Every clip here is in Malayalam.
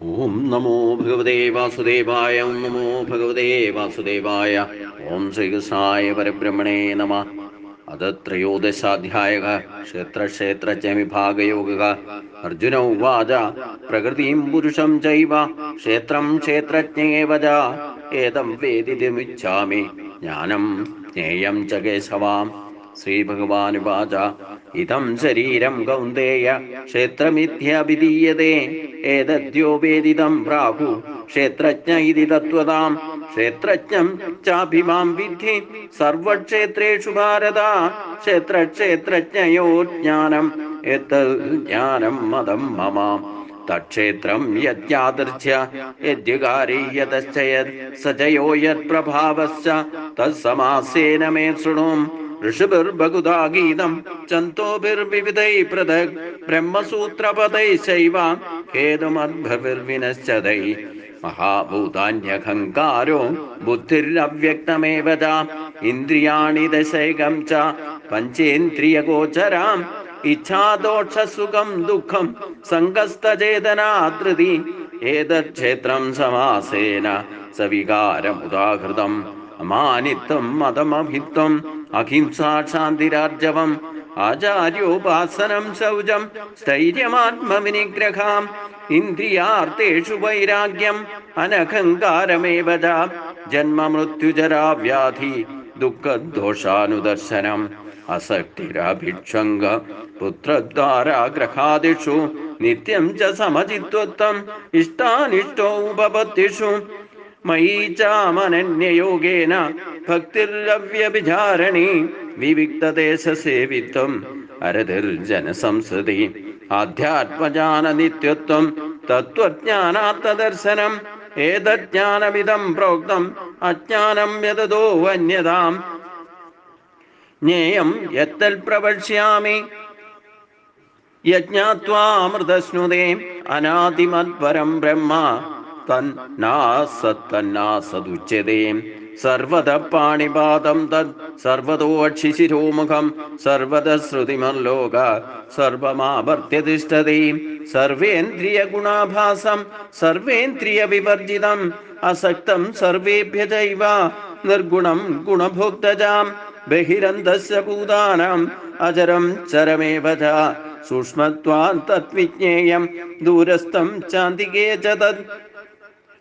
ഓം നമോ ഭഗവതേ വാസുദേവായ ഓം നമോ ഭഗവതേ വാസുദേവായ ഓം ശ്രീകൃഷ്ണായ പരബ്രഹ്മണേ നമ. അത ത്രയോദശാധ്യായ ക്ഷേത്രക്ഷേത്രജ്ഞവിഭാഗയോഗ അർജുന ഉവാച പ്രകൃതിം പുരുഷം ചൈവ ക്ഷേത്രം ക്ഷേത്രജ്ഞേവച ഏതം വേദിതമിച്ഛാമി ജ്ഞാനം ജ്ഞേയം ച കേശവാം. ശ്രീഭഗവാനുവാച ഇതം ശരീരം കൗന്ദേയ ക്ഷേത്രമിഥ്യാഭിധീയതേ ഏതദ്യോ വേദിതം പ്രാഹു ക്ഷേത്രജ്ഞ ഇതി തത്വതാം ക്ഷേത്രജ്ഞം ചാഭിമാം വിദ്ധി സർവക്ഷേത്രേഷു ഭാരത. ക്ഷേത്രക്ഷേത്രജ്ഞയോ ജ്ഞാനം. എത്ത ജ്ഞാനം മതം മമ. തക്ഷേത്രം യദ്യാദൃശ്യ യദ്യുകാരി യതശ്ചയത് സജയോ യത്പ്രഭാവശ്ച തത്സമാസേന മേ ശൃണും. ഋഷിഭിർബഹുധാ ഗീതം ചന്തോഭിർവിവിധൈ പൃഥക് ബ്രഹ്മസൂത്രപദൈശൈവ ഹേതുമദ്ഭവിർവിനശ്ചതൈ മഹാഭൂതാന്യഹങ്കാരോ ബുദ്ധിരവ്യക്തമേവ ച ഇന്ദ്രിയാണി ദശൈകം ച പഞ്ചേന്ദ്രിയഗോചരാം ഇച്ഛാദോക്ഷസുഖം ദുഃഖം സംഗസ്തചേതനാതൃതി ഏതക്ഷേത്രം സമാസേന സവികാരമുദാഹൃതം അമാനിത്വം മതമഹിത്വം അഹിംസാ ശാന്തിരാർജവം ആചാര്യോപാസനം ശൗചം സ്ഥൈര്യമാത്മവിനിഗ്രഹാം ഇന്ദ്രിയാർത്ഥേഷു വൈരാഗ്യം അനഹങ്കാരമേവ ച ജന്മമൃത്യുജരാ വ്യാധി ദുഃഖദോഷാനുദർശനം അസക്തിരഭിക്ഷംഗ പുത്രദ്വാരാഗ്രഹാദിഷു നിത്യം ച സമചിത്വത്വം ഇഷ്ടാനിഷ്ടോ ഉപപത്തിഷു മയീ ചാമനന്യയോഗേന ഭക്തിരവ്യഭിചാരണി വിവിക്തദേശസേവിത്വം അരതിർജനസംസൃതി ആധ്യാത്മജാന നിത്യത്വം തത്വജ്ഞാനാത്മദർശനം ഏതജ്ഞാനമിതം പ്രോക്തം അജ്ഞാനം യതോ വന്യതാം ജ്ഞേയം യത്തൽ പ്രവക്ഷ്യാമി യജ്ഞാത്വാമൃതശ്നുതേ അനാദിമത്പരം ബ്രഹ്മ തന്നാസത്തന്നാസതുച്യതേ. സർവത പാണിപാദം തത് സർവതോ അക്ഷിശിരോമുഖം സർവത ശ്രുതിമല്ലോക സർവമാവർത്യതിഷ്ഠതേ. സർവേന്ദ്രിയ ഗുണാഭാസം സർവേന്ദ്രിയ വിവർജിതം അസക്തം സർവേഭ്യ ചൈവ നിർഗുണം ഗുണഭോക്തജാം ബഹിരന്തസ്യ ഭൂതാനാം അജരം ചരമേവ ച സൂക്ഷ്മത്വാൻ തദ്വിജ്ഞേയം ദൂരസ്ഥം ചാന്തികേ ച തത്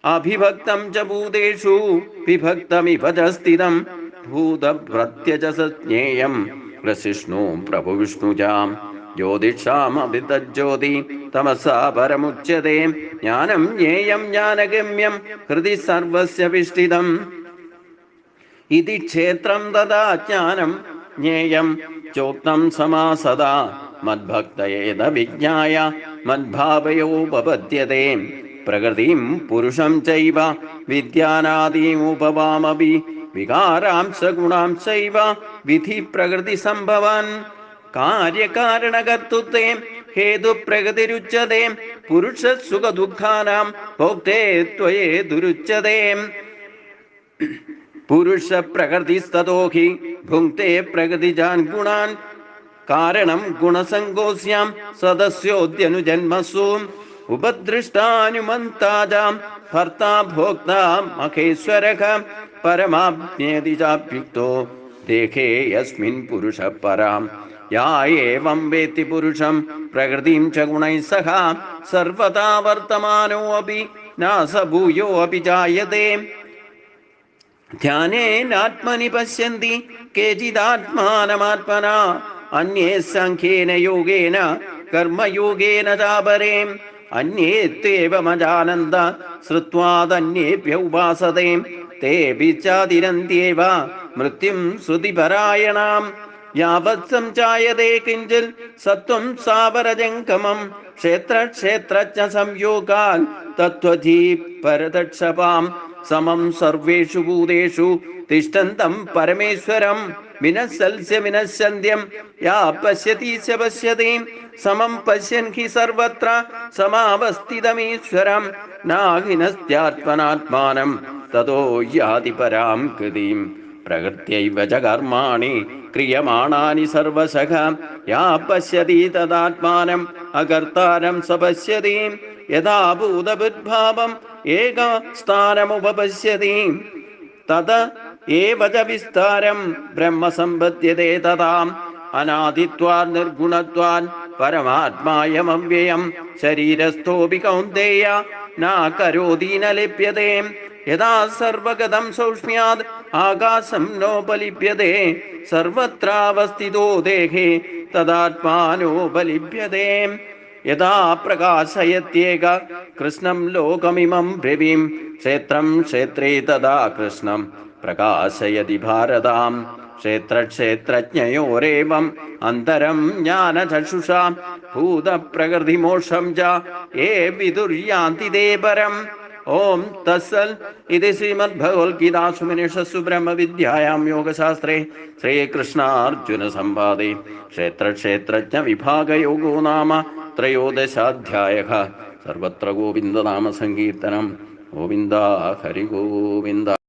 അഭിഭക്തം ച ഭൂതേഷു വിഭക്തമിപതസ്ഥിതം ഭൂതപ്രത്യജസജ്ഞേയം സ്ഥിതം പ്രഭു പ്രസിഷ്ണു പ്രഭുവിഷ്ണുജാം. ജ്യോതിഷാമഭിതജ്യോതി തമസാ പരമുച്യത്തെ ജ്ഞാനം ജ്ഞേയം ജ്ഞാനഗമ്യം ഹൃദി സർവസ്യ വിഷ്ഠിതം. ഇതി ക്ഷേത്രം തഥാ ജ്ഞാനം ജ്ഞേയം. ചോക്തം സമാസദാ മദ്ഭക്തയേത വിജ്ഞായ മദ്ഭാവയോപപദ്യത്തെ പ്രകൃതിം പുരുഷം ചൈവ വിദ്യാനാദീമുപവാമപി വികാരാംശ ഗുണാംശൈവ വിധി പ്രകൃതി സംഭവൻ. കാര്യകാരണകർത്തൃത്വേ ഹേതു പ്രകൃതിരുച്ചതേ പുരുഷ സുഖ ദുഃഖാനാം ഭോക്തേ ത്വയേ ദുരുച്ചതേ. പുരുഷ പ്രകൃതിസ്തോ ഹി ഭുങ്ക്തേ പ്രകൃതിജാൻ ഗുണാൻ. കാരണം ഗുണസങ്കോസ്യാം സദസ്യോദ്യനുജന്മസു. उपदृष्टानुमन्ताजां भर्ता भोक्ता देखे यस्मिन् या एवं वेत्ति पुरुषं, प्रकृतिं च गुणैः सह सर्वदा वर्तमानोऽपि न स भूयोऽपि जायते। ध्यानेनात्मनि पश्यन्ति, केचिदात्मानमात्मना, अन्ये साङ्ख्येन योगेन, कर्मयोगेन चापरेम्। അന്യേത്വേവമജാനന്ദ ശ്രുത്വാദന്യേഭ്യ ഉപാസതേ. തേപി മൃത്യും ശ്രുതിപരായണാം. യാവത് സംചായതേ കിഞ്ചിൽ സത്വം സാവരജംഗമം. ക്ഷേത്ര സംയോഗാൽ തത്വധീ പരദക്ഷപാം സമം സർവേഷു ഭൂതേഷു തിഷ്ടന്തം പരമേശ്വരം. വിനസൽസ്യ വിനശ്യന്ത്യം യാ പശ്യതി ച പശ്യതി. സമം പശ്യൻ ഹി സർവത്ര സമാവസ്ഥിതമീശ്വരം. നാഹിനസ്ത്യാത്മനാത്മാനം തതോ യാതി പരാം കൃതിം. പ്രകൃത്യൈവ ച കർമാണി ക്രിയമാണാനി സർവശഃ യാ പശ്യതി തദാത്മാനം. അകർത്താരം സ പശ്യതി. യഥാ ഭൂതബുദ്ഭാവം ഏക സ്ഥാനമുപപശ്യതി. തത ഏവ ച വിസ്താരം ബ്രഹ്മസമ്പദ്യതേ തഥാം. അനാദിത്വാൻ നിർഗുണത്വാൻ പരമാത്മായമവ്യയം. ശരീരസ്ഥോപി കൗന്ദേയ നാകരോദീന ലഭ്യതേ. യഥാ സർവഗതം സൗഷ്മ്യാത് ആകാശം നോപലിപ്യതേ സർവത്രാവസ്ഥിതോ ദേഹേ തദാത്മാനോപലിപ്യതേ യഥാ പ്രകാശയത്യേക കൃഷ്ണം ലോകമിമം ബ്രവീം. ക്ഷേത്രം ക്ഷേത്രേ തഥാ കൃഷ്ണം. പ്രകാശയതി ഭാരതാം. ക്ഷേത്രക്ഷേത്രജ്ഞയോരേവം. അന്തരം ജ്ഞാനചക്ഷുഷാ. ഭൂതപ്രകൃതിമോഷം ച. ഏ വിദുര്യാന്തി തേ പരം ഓം തസ്സൽ. ഇത് ശ്രീമദ്ഭഗവത്ഗീതാസു ബ്രഹ്മവിദ്യായാം യോഗശാസ്ത്രേ. ശ്രീകൃഷ്ണാർജുന സംവാദേ ക്ഷേത്രക്ഷേത്രജ്ഞ വിഭാഗയോഗോ നാമ. ത്രയോദശാധ്യായ സർവത്ര ഗോവിന്ദനാമസങ്കീർത്തനം. ഗോവിന്ദ ഹരി ഗോവിന്ദ.